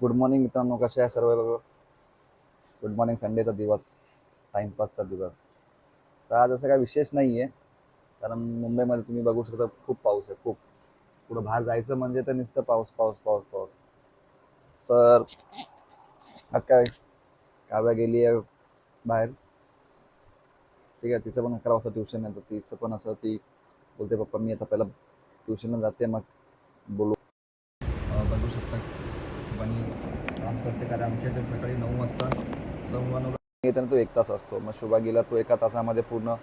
Good morning मित्रांनो. कसे आहे सर्व गुड मॉर्निंग संडेचा दिवस टाइमपासचा दिवस. तर आज असं काही विशेष नाही आहे कारण मुंबईमध्ये तुम्ही बघू शकता खूप पाऊस आहे खूप. पुढं बाहेर जायचं म्हणजे तर नुसतं पाऊस पाऊस पाऊस पाऊस. सर आज काय? काव्या गेली आहे बाहेर. ठीक आहे तिचं पण अकरा वाजता ट्युशन आहे तर तिचं पण असं ती बोलते पप्पा मी आता पहिला ट्युशनला जाते मग बोलू. बघू शकता. शुभानी काम करते कारण आमच्या इथे सकाळी नऊ वाजता सव्वा नऊ येताना तो एक तास असतो. मग शुभा गेला तो एका तासामध्ये पूर्ण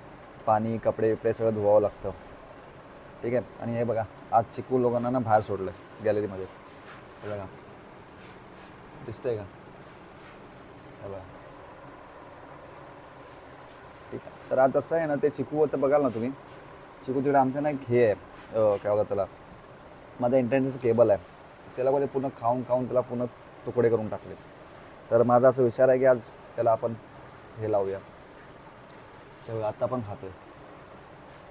पाणी कपडे बिपडे सगळं धुवावं लागतं. ठीक आहे? आणि हे बघा आज चिकू लोकांना ना बाहेर सोडलं गॅलरीमध्ये. हे बघा. दिसतंय का? हे बघा. ठीक आहे. तर आज असं आहे ना ते चिकू तर बघाल ना तुम्ही? चिकू तिकडे आमच्या ना एक हे आहे. काय होतं त्याला? माझा इंटरनेटचं केबल आहे. त्याला म्हणजे पूर्ण खाऊन खाऊन त्याला पूर्ण तुकडे करून टाकले. तर माझा असा विचार आहे की आज त्याला आपण हे लावूया. तर आत्ता पण खातोय.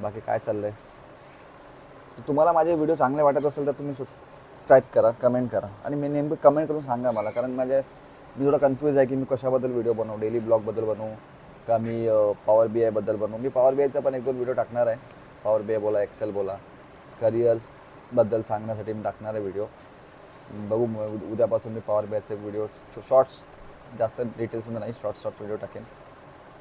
बाकी काय चाललंय? आहे तुम्हाला माझे व्हिडिओ चांगले वाटत असेल तर तुम्ही सबस्क्राईब करा कमेंट करा. आणि मी नेमकं कमेंट करून सांगा मला कारण माझ्या मी थोडं कन्फ्यूज आहे की मी कशाबद्दल व्हिडिओ बनवू डेली ब्लॉगबद्दल बनवू का मी पॉवर बी आयबद्दल बनवू. मी पॉवर बी आयचा पण एक दोन व्हिडिओ टाकणार आहे. पॉवर बी आय बोला एक्सेल बोला करिअर्स बद्दल सांगण्यासाठी मी टाकणार आहे व्हिडिओ बघू मग उद्यापासून मी पॉवर बॅचे व्हिडिओ शॉर्ट्स जास्त डिटेल्समध्ये नाही शॉर्ट शॉर्ट व्हिडिओ टाकेन.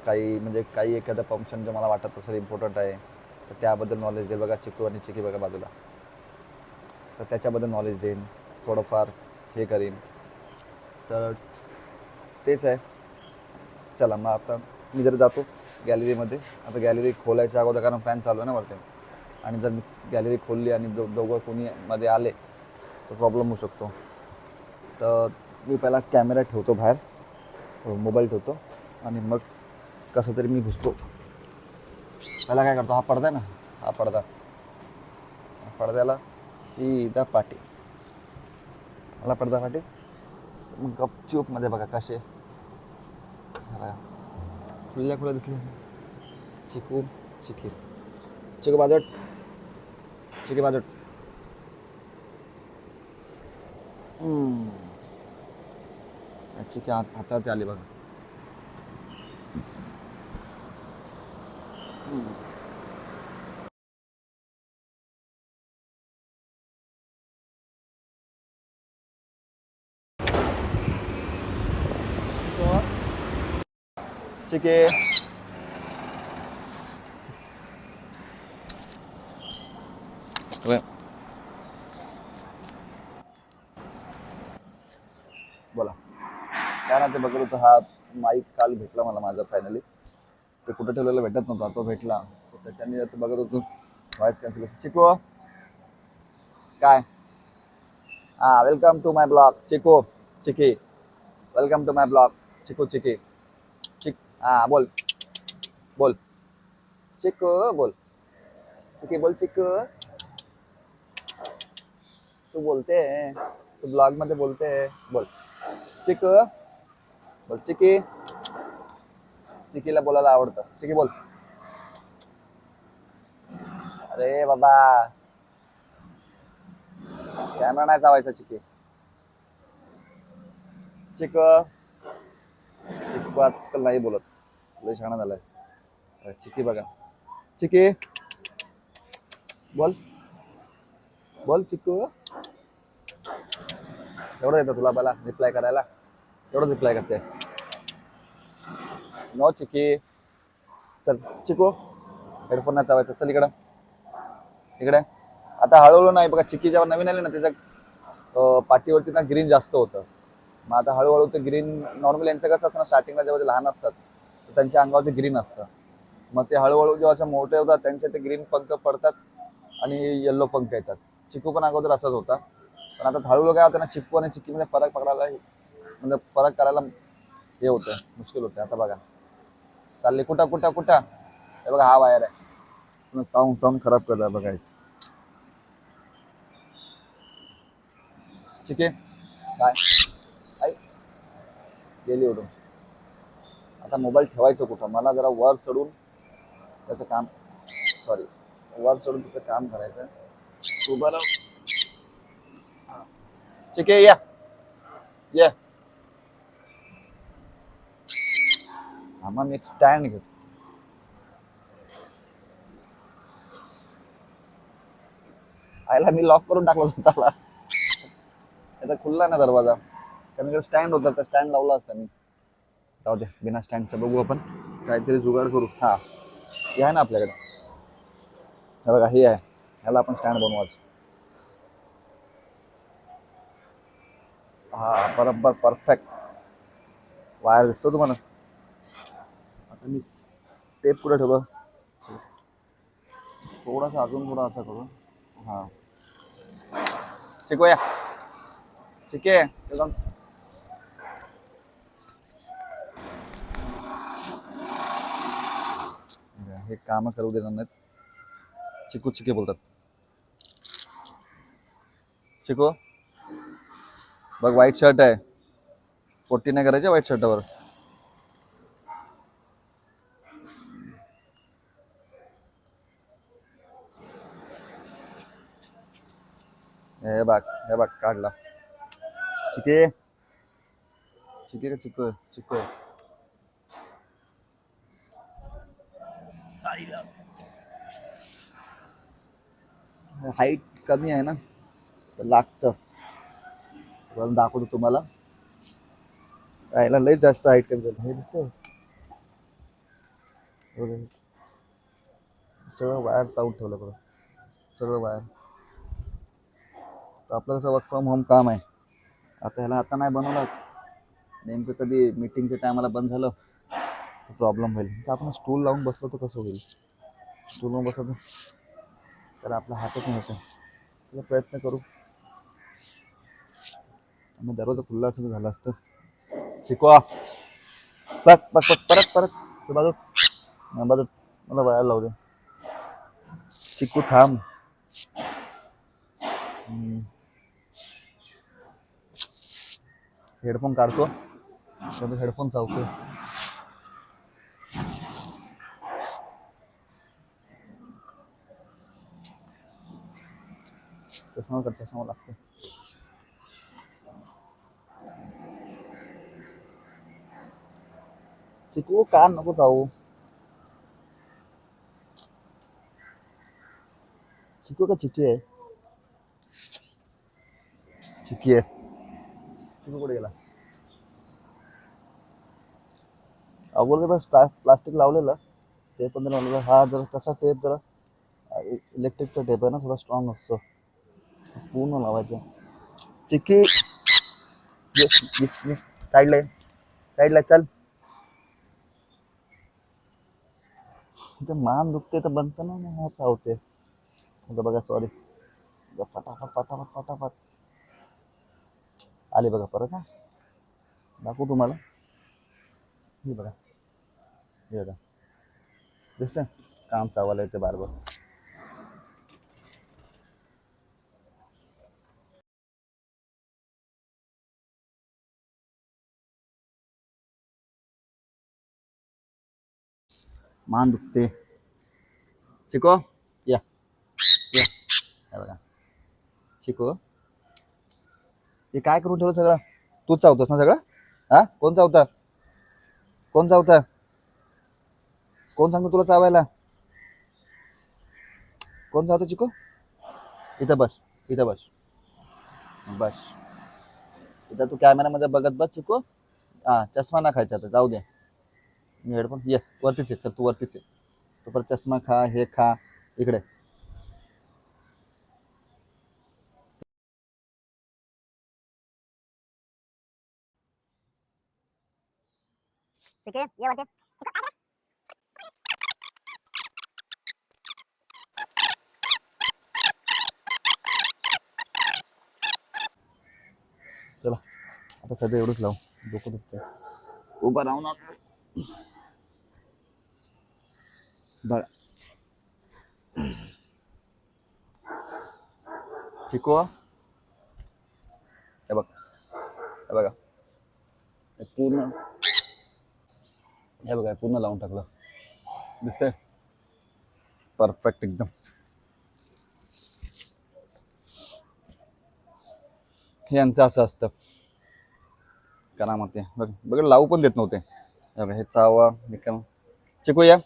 काही म्हणजे काही एखादं फंक्शन जे मला वाटत असेल इम्पॉर्टंट आहे तर त्याबद्दल नॉलेज देईल बघा चिकू आणि चिकी बघा बाजूला. तर त्याच्याबद्दल नॉलेज देईन थोडंफार हे करीन. तर तेच आहे. चला मग आता मी जर जातो गॅलरीमध्ये आता गॅलरी खोलायच्या अगोदर कारण फॅन चालू आहे ना वरती. आणि जर मी गॅलरी खोलली आणि दो दोघं कोणी मध्ये आले तर प्रॉब्लेम होऊ शकतो. तर मी पहिला कॅमेरा ठेवतो बाहेर मोबाईल ठेवतो आणि मग कसं तरी मी घुसतो. पहिला काय करतो हा पडदा आहे ना हा पडदा. हा पडद्याला सीधा पाठी मला पडदा पाठी मग गपचूपमध्ये बघा कसे. बघा खुल्या खुल्या दिसले. चिकू चिकी चिकू बाजट चिकी बाजट चिकी हात हातात आली बघा चिके बोला. काय ना ते बघत होतं हा माईक काल भेटला मला माझा फायनली ते कुठं ठेवलेला भेटत नव्हता तो भेटला. तर त्याच्याने आता बघत होतो. व्हॉइस कॅन्सल चिको? काय? हा वेलकम टू माय ब्लॉग चिको चिकी. वेलकम टू माय ब्लॉग चिको चिकी. चिक हा बोल. बोल. चिको बोल. चिकी बोल चिको. तू बोलते तू ब्लॉगमध्ये बोलते बोल. चिक. बोल चिकी. चिकीला बोलायला आवडतं. चिकी बोल. अरे बाबा. कॅमेरा नाही चावायचा चिकी. चिक. चिकू आजकाल नाही बोलत. लय छान झालाय. चिकी बघा. चिकी. बोल. बोल चिकू. एवढं येतं तुला मला रिप्लाय करायला? एवढंच रिप्लाय करते. नो चिकी. चल चिकू. हेडफोन नाही चावायचा. चल इकडं. इकडे. आता हळूहळू नाही बघा चिकी जेव्हा नवीन आली ना त्याच्या पाठीवरती ना ग्रीन जास्त होतं. मग आता हळूहळू ते ग्रीन नॉर्मल यांचं कसं असतं ना स्टार्टिंगला जेव्हा ते लहान असतात तर त्यांच्या अंगावरती ग्रीन असतं. मग ते हळूहळू जेव्हा मोठे होतात त्यांचे ते ग्रीन पंख पडतात आणि येल्लो पंख येतात. चिकू पण अगोदर असंच होता. पण आता हळूहळू काय होतं ना चिक्कू आणि चिक्कीमध्ये फरक पकडायला म्हणजे फरक करायला हे होतं मुश्किल होतं. आता बघा. चालले कुठं कुठं कुठं? हे बघा हा वायर आहे. साऊंड साऊंड खराब करता बघा ठीक आहे काय? आई. गेली उडून आता मोबाईल ठेवायचं कुठं? मला जरा वर चढून त्याचं काम सॉरी वर चढून तिचं काम करायचं उभं राहून चिके या. या. आम्हा मी एक स्टँड घेतो आयला मी लॉक करून टाकला स्वतःला त्याला. त्याचा खुलला ना दरवाजा. कारण स्टँड होता तर स्टँड लावला असता मी. जाऊ दे बिना स्टँडचं बघू आपण. काहीतरी जुगाड करू. हा. हे आहे ना आपल्याकडे. हे बघा हे आहे. ह्याला आपण स्टँड बनवायचं. हा बरोबर परफेक्ट वायर दिसतो तुम्हाला? आता मी टेप पुढे ठेवलं थोडासा अजून थोडा असा करू. हा. चिकूया ठीक आहे हे काम करू देणार नाहीत. चिकू चिके बोलतात. चिकू बघ व्हाईट शर्ट आहे. पोट्टी नाही करायची व्हाईट शर्टावर हे बघ हे बघ काढला. चिके. चिके का चिकू? चिकू. हाईट कमी आहे ना तर लागतं. वरून दाखवतो तुम्हाला. यायला लय जास्त हाईट कमी झाली. हे दिसतं सगळं वायर चावून ठेवलं बघा. सगळं वायर तर आपलं कसं वर्क फ्रॉम होम काम आहे. आता ह्याला आता नाही बनवलं. नेमकं कधी मीटिंगच्या टायमाला बंद झालं तर प्रॉब्लेम होईल. तर आपण स्टूल लावून बसलो तर कसं होईल? स्टूल लावून तर आपल्या हातात नाही येतं प्रयत्न करू. मग दरवाजा खुल्ला असं झालं असतं. शिकवा. बघ बघ बघ परत परत. ते बाजू. बाजू. मला वयाला लावू दे. चिकू थांब. हेडफोन काढतो. हेडफोन चावतो चष्मा कर चष्मा लागतो चिकू का नको जाऊ चिकू का चिकी आहे चिकी आहे चिकू कुठे गेला अगोदर बस प्लास्टिक लावलेलं ते पण लावलेलं हा जरा कसा टेप जरा इलेक्ट्रिकचा टेप आहे ना थोडा स्ट्रॉंग असतो पूर्ण लावायचं चिकी साईडला साईडला चल ते मान दुखते तर बनतं ना मग चावते आता बघा सॉरी फटाफट फटाफट फटाफट आले बघा परत हा. दाखवू तुम्हाला. हे बघा. हे बघा. दिसतं काम चावायला येते बारबर मान दुखते चिको? या. या. बघा. चिको? हे काय करून ठेवलं सगळं? तूच चावतोस ना सगळं? हा? कोण चावतं? कोण चावतं? कोण सांगतो तुला चावायला? कोण चावतं चिको? इथं बस. इथं बस. बस. इथं तू कॅमेरामध्ये बघत बस चिको. हा चष्मा ना खायचा आता. जाऊ दे. मी हेडफोन ये वरतीच आहे चल तू वरतीच आहे तू परत चष्मा खा हे खा इकडे. चिके ये वरती. चला आता सध्या एवढंच लावू. डोकं दुखतंय. उभा राहून बघा चिको? हे बघ. हे बघा. पूर्ण हे बघा पूर्ण लावून टाकलं. दिसतंय? परफेक्ट एकदम. हे यांचं असं असतं. करा मग ते बघ बघ लावू पण देत नव्हते. हे चावा हे चिकू या.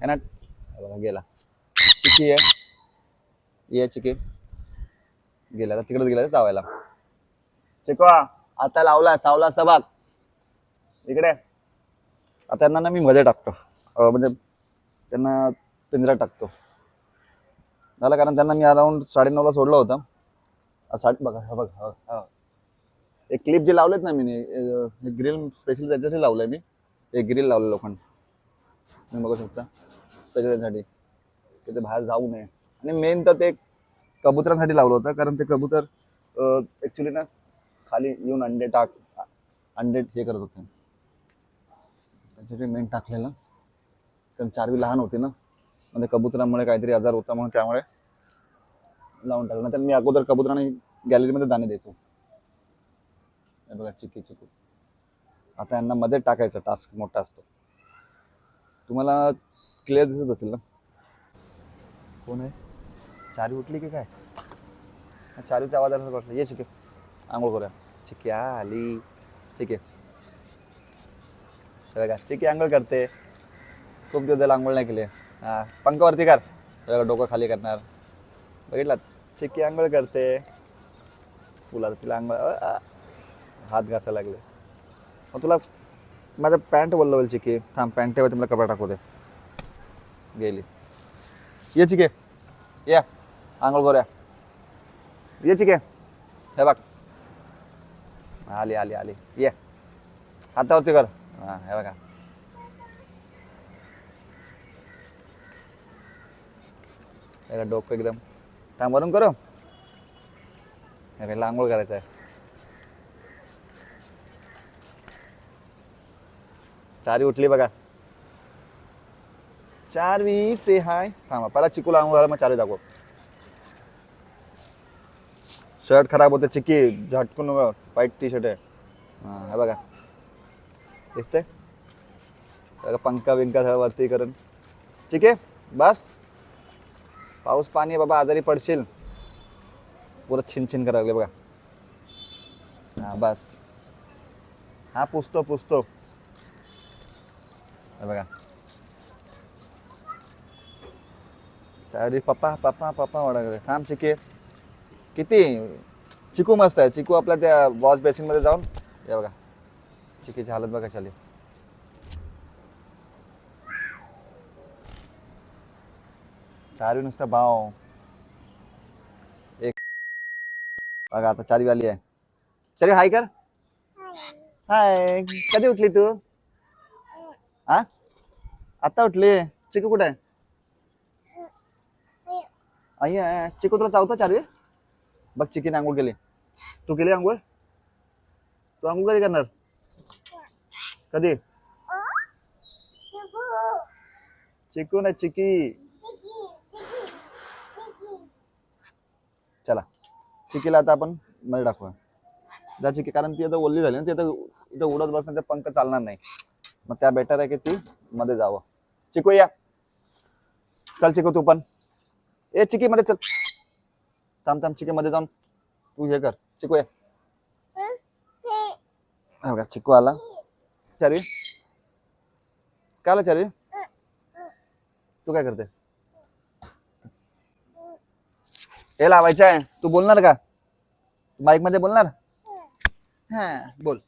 है ना. गेला. चिकी आहे ये चिकी. गेला आता तिकडेच गेला चावायला? चिकू आता लावला सावला सबाग इकडे. आता त्यांना ना मी मध्ये टाकतो. म्हणजे त्यांना पिंजरा टाकतो. झालं कारण त्यांना मी अराऊंड साडेनऊला सोडलं होतं. आ, साडे बघा हा बघा हा, हा. एक क्लिप जे लावलेत ना मी ग्रिल स्पेशल त्याच्यासाठी लावलंय मी. एक ग्रिल लावलं लोखंड तुम्ही बघू शकता. स्पेशल त्यासाठी तिथे बाहेर जाऊ नये. आणि मेन तर ते कबुतरांसाठी लावलं होतं कारण ते कबूतर ॲक्च्युली ना खाली येऊन अंडे टाक अंडे हे करत होते. त्याच्यासाठी मेन टाकलेलं. कारण चारवी लहान होती ना. म्हणजे कबुतरामुळे काहीतरी आजार होता म्हणून त्यामुळे लावून टाकलं. नाही तर मी अगोदर कबुतराने गॅलरीमध्ये दाणे द्यायचो. हे बघा चिकी चिकू. आता यांना मध्ये टाकायचं टास्क मोठा असतो. तुम्हाला क्लिअर दिसत असेल ना? कोण आहे? चारी उठली की काय? हा, चारीचा आवाज आला वाटलं. ये चिके. आंघोळ करूया. चिकी आली. चिके. बघा चिकी आंघोळ करते. खूप दिवस त्याला आंघोळ नाही केली. हा पंखावरती कर. बघा, डोकं खाली करणार. बघितलात? चिकी आंघोळ करते. तुला तिला आंघोळ. हात घासायला लागले. मग तुला माझ्या पॅन्ट बोललं होईल चिकी थांब पॅन्टेवरती मला कपडा टाकू दे. गेली. ये चिके. या. आंघोळ करूया. ये चिके. हे बघ. आली आली आली. ये. हातावरती कर. हां हे बघा. हे डोकं एकदम. थांब वरून करू. हे लांगोळ आंघोळ करायचं आहे चारी उठली बघा. चारवी से हाय थांबा पहिला चिकू लावून घाला, मग चारवी दाखव. शर्ट खराब होते चिकी झटकून व्हाईट टी शर्ट आहे. हां हे बघा. दिसते बघा पंखा बिंका सगळं वरती करून. ठीक आहे बस. पाऊस पाणी आहे बाबा आजारी पडशील. पुरं छिन छिन करायला लागले बघा. हा बस. हा पुसतो पुसतो. हे बघा. चारी पप्पा पप्पा पप्पा ओढा थांब चिके. किती? चिकू मस्त आहे. चिकू आपल्या त्या वॉश बेसिनमध्ये जाऊन. हे बघा. चिकीची हालत बघा चाली. चारवी नुसतं भाव. एक. बघा आता चारवी आली आहे. चारवी हाय कर. हाय कधी उठली तू? आ? आता उठली. चिकू कुठे आहे? आई आहे चिकू तुला चावता चारवी बघ चिकीने आंघोळ केली. तू केली आंघोळ? तू आंघोळ कधी करणार? कधी? चिकू ना चिकी. चला. चिकीला आता आपण मध्ये टाकूया जा चिकी कारण ती आता ओल्ली झाली ना ती आता इथं उडत बसण्याचा पंख चालणार नाही. मग त्या बेटर आहे की ती मध्ये जावं. चिकू या चल चिकू तू पण. ए चिकी मध्ये चल. थांब थांब चिकी मध्ये जाऊन तू हे कर. चिकू या हा बघा चिकू आला. चारी काय आला चारी तू काय करते? हे लावायचं आहे. तू बोलणार का? माईकमध्ये बोलणार? हा बोल.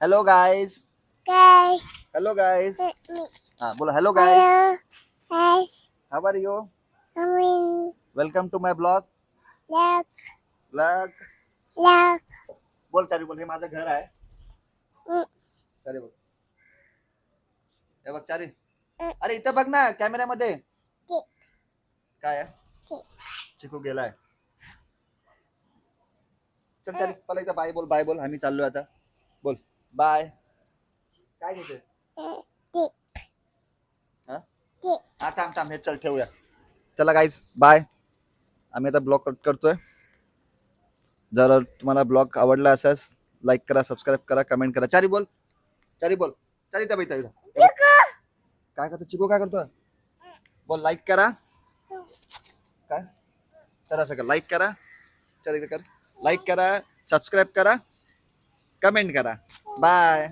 Hello guys Guys, hello guys. हा बोला hello guys guys. How are you welcome to my blog luck. बोल चारी बोल. हे माझं घर आहे. चारी बोल. हे बघ चारी. अरे इथं बघ ना कॅमेऱ्यामध्ये. काय आहे. चिकू गेलाय. चल चारी. मला इथं बाय बोल बाय बोल. आम्ही चाललोय आता. बोल. बाय. काय घेते हा. हा थांब थांब हे चल ठेवूया. चला गाईज बाय आम्ही आता ब्लॉग कट करतोय. जर तुम्हाला ब्लॉग आवडला असेल लाईक करा सबस्क्राईब करा कमेंट करा. चारी बोल. चारी बोल. चारी इथं इथं. काय करतो चिकू काय करतो बोल लाईक करा. काय? चला सगळं लाईक करा. चल कर. लाईक करा. सबस्क्राईब करा. कमेंट करा. बाय